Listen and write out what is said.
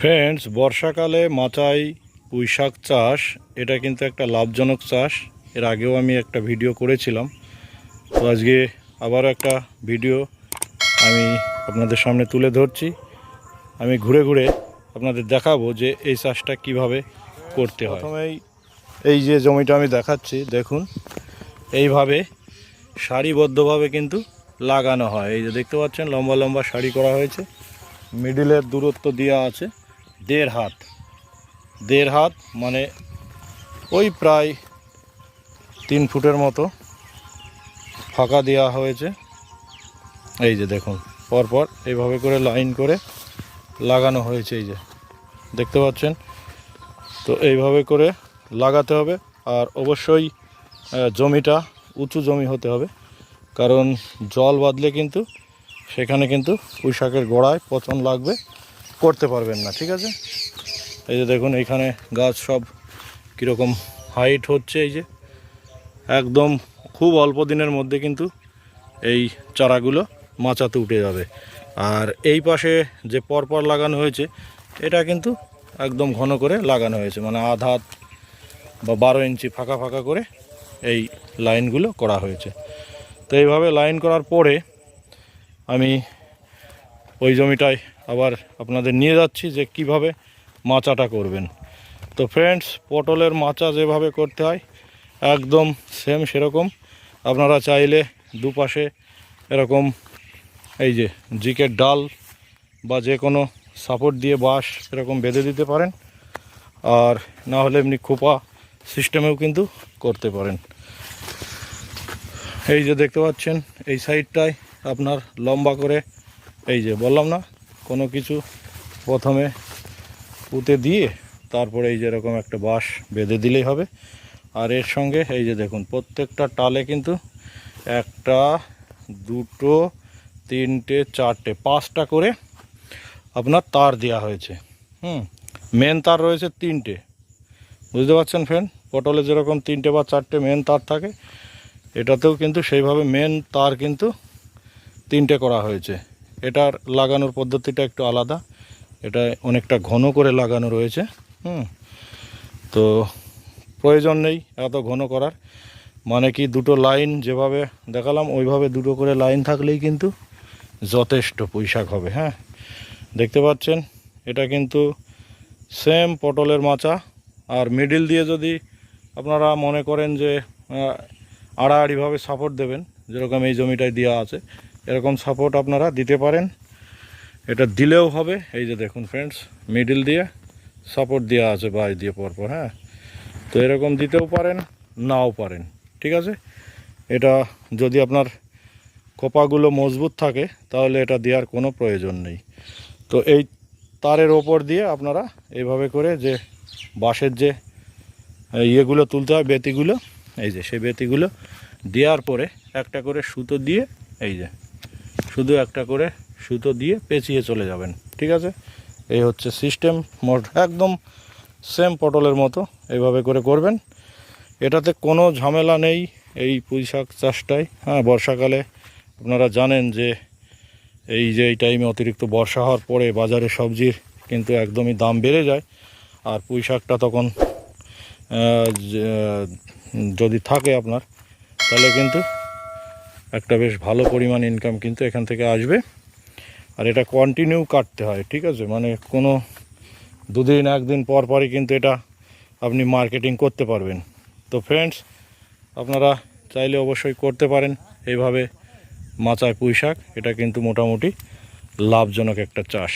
Friends বর্ষাকালে মাচাই পুঁই শাক চাষ এটা কিন্তু একটা লাভজনক চাষ। এর আগেও আমি একটা ভিডিও করেছিলাম। তো আজকে আবারও একটা ভিডিও আমি আপনাদের সামনে তুলে ধরছি। আমি ঘুরে ঘুরে আপনাদের দেখাবো যে এই চাষটা কীভাবে করতে হয়। প্রথমেই এই যে জমিটা আমি দেখাচ্ছি দেখুন। এইভাবে সারিবদ্ধভাবে কিন্তু লাগানো হয়। এই যে দেখতে পাচ্ছেন লম্বা লম্বা সারি করা হয়েছে। মিডিলের দূরত্ব দেওয়া আছে। দেড় হাত। দেড় হাত মানে ওই প্রায় তিন ফুটের মতো ফাঁকা দেওয়া হয়েছে। এই যে দেখুন, পরপর এইভাবে করে লাইন করে লাগানো হয়েছে এই যে। দেখতে পাচ্ছেন? তো এইভাবে করে লাগাতে হবে আর অবশ্যই জমিটা উঁচু জমি হতে হবে। কারণ জল বাদলে কিন্তু সেখানে কিন্তু পুঁই শাকের গোড়ায় পচন লাগবে। করতে পারবেন না, ঠিক আছে? এই যে দেখুন, এইখানে গাছ সব কীরকম হাইট হচ্ছে, এই যে। একদম খুব অল্প দিনের মধ্যে কিন্তু এই চারাগুলো মাচাতে উঠে যাবে। আর এই পাশে যে পরপর লাগানো হয়েছে, এটা কিন্তু একদম ঘন করে লাগানো হয়েছে মানে আধ বা বারো ইঞ্চি ফাঁকা ফাঁকা করে এই লাইনগুলো করা হয়েছে। তো এইভাবে লাইন করার পরে আমি ওই জমিটায় আবার আপনাদের নিয়ে যাচ্ছি যে কীভাবে মাচাটা করবেন। তো ফ্রেন্ডস পটলের মাচা যেভাবে করতে হয়, একদম সেম সেরকম। আপনারা চাইলে দুপাশে এরকম এই যে জিকের ডাল বা যে কোনো সাপোর্ট দিয়ে বাঁশ এরকম বেঁধে দিতে পারেন। আর না হলে এমনি খোপা সিস্টেমেও কিন্তু করতে পারেন। এই যে দেখতে পাচ্ছেন, এই সাইডটায় আপনার লম্বা করে এই যে বললাম না, কোনো কিছু প্রথমে পুঁতে দিয়ে তারপরে এই যে এরকম একটা বাঁশ বেঁধে দিলেই হবে। আর এর সঙ্গে এই যে দেখুন, প্রত্যেকটা টালে কিন্তু একটা, দুটো, তিনটে, চারটে, পাঁচটা করে আপনার তার দেওয়া হয়েছে। হুম মেন তার রয়েছে তিনটে। বুঝতে পারছেন ফ্রেন্ড পটলে যেরকম তিনটে বা চারটে মেন তার থাকে, এটাতেও কিন্তু সেইভাবে মেন তার কিন্তু তিনটে করা হয়েছে। এটার লাগানোর পদ্ধতিটা একটু আলাদা। এটা অনেকটা ঘন করে লাগানো রয়েছে, হুম। তো প্রয়োজন নেই এত ঘন করার। মানে কি দুটো লাইন যেভাবে দেখালাম, ওইভাবে দুটো করে লাইন থাকলেই কিন্তু যথেষ্ট পুঁইশাক হবে হ্যাঁ। দেখতে পাচ্ছেন, এটা কিন্তু সেম পটলের মাচা। আর মিডিল দিয়ে যদি আপনারা মনে করেন যে আড়াআড়িভাবে সাপোর্ট দেবেন, যেরকম এই জমিটায় দেওয়া আছে এরকম সাপোর্ট আপনারা দিতে পারেন। এটা দিলেও হবে। এই যে দেখুন ফ্রেন্ডস মিডিল দিয়ে সাপোর্ট দেওয়া আছে বাঁশ দিয়ে পরপর হ্যাঁ? তো এরকম দিতেও পারেন, নাও পারেন, ঠিক আছে? এটা যদি আপনার কোপাগুলো মজবুত থাকে, তাহলে এটা দেওয়ার কোনো প্রয়োজন নেই। তো এই তারের ওপর দিয়ে আপনারা এইভাবে করে যে বাঁশের যে ইয়েগুলো তুলতে হয় বেতিগুলো, এই যে সেই বেতিগুলো দেওয়ার পরে একটা করে সুতো দিয়ে, এই যে শুধু একটা করে সুতো দিয়ে পেঁচিয়ে চলে যাবেন, ঠিক আছে? এই হচ্ছে সিস্টেম মোট একদম সেম পটলের মতো এইভাবে করে করবেন। এটাতে কোনো ঝামেলা নেই এই পুঁই শাক চাষটায় হ্যাঁ বর্ষাকালে আপনারা জানেন যে এই যে এই টাইমে অতিরিক্ত বর্ষা হওয়ার পরে বাজারে সবজির কিন্তু একদমই দাম বেড়ে যায়। আর পুঁই শাকটা তখন যদি থাকে আপনার, তাহলে কিন্তু একটা বেশ ভালো পরিমাণ ইনকাম কিন্তু এখান থেকে আসবে। আর এটা কন্টিনিউ কাটতে হয়, ঠিক আছে? মানে কোনো দুদিন, একদিন পর পরই কিন্তু এটা আপনি মার্কেটিং করতে পারবেন। তো ফ্রেন্ডস আপনারা চাইলে অবশ্যই করতে পারেন। এইভাবে মাচায় পুঁই শাক এটা কিন্তু মোটামুটি লাভজনক একটা চাষ।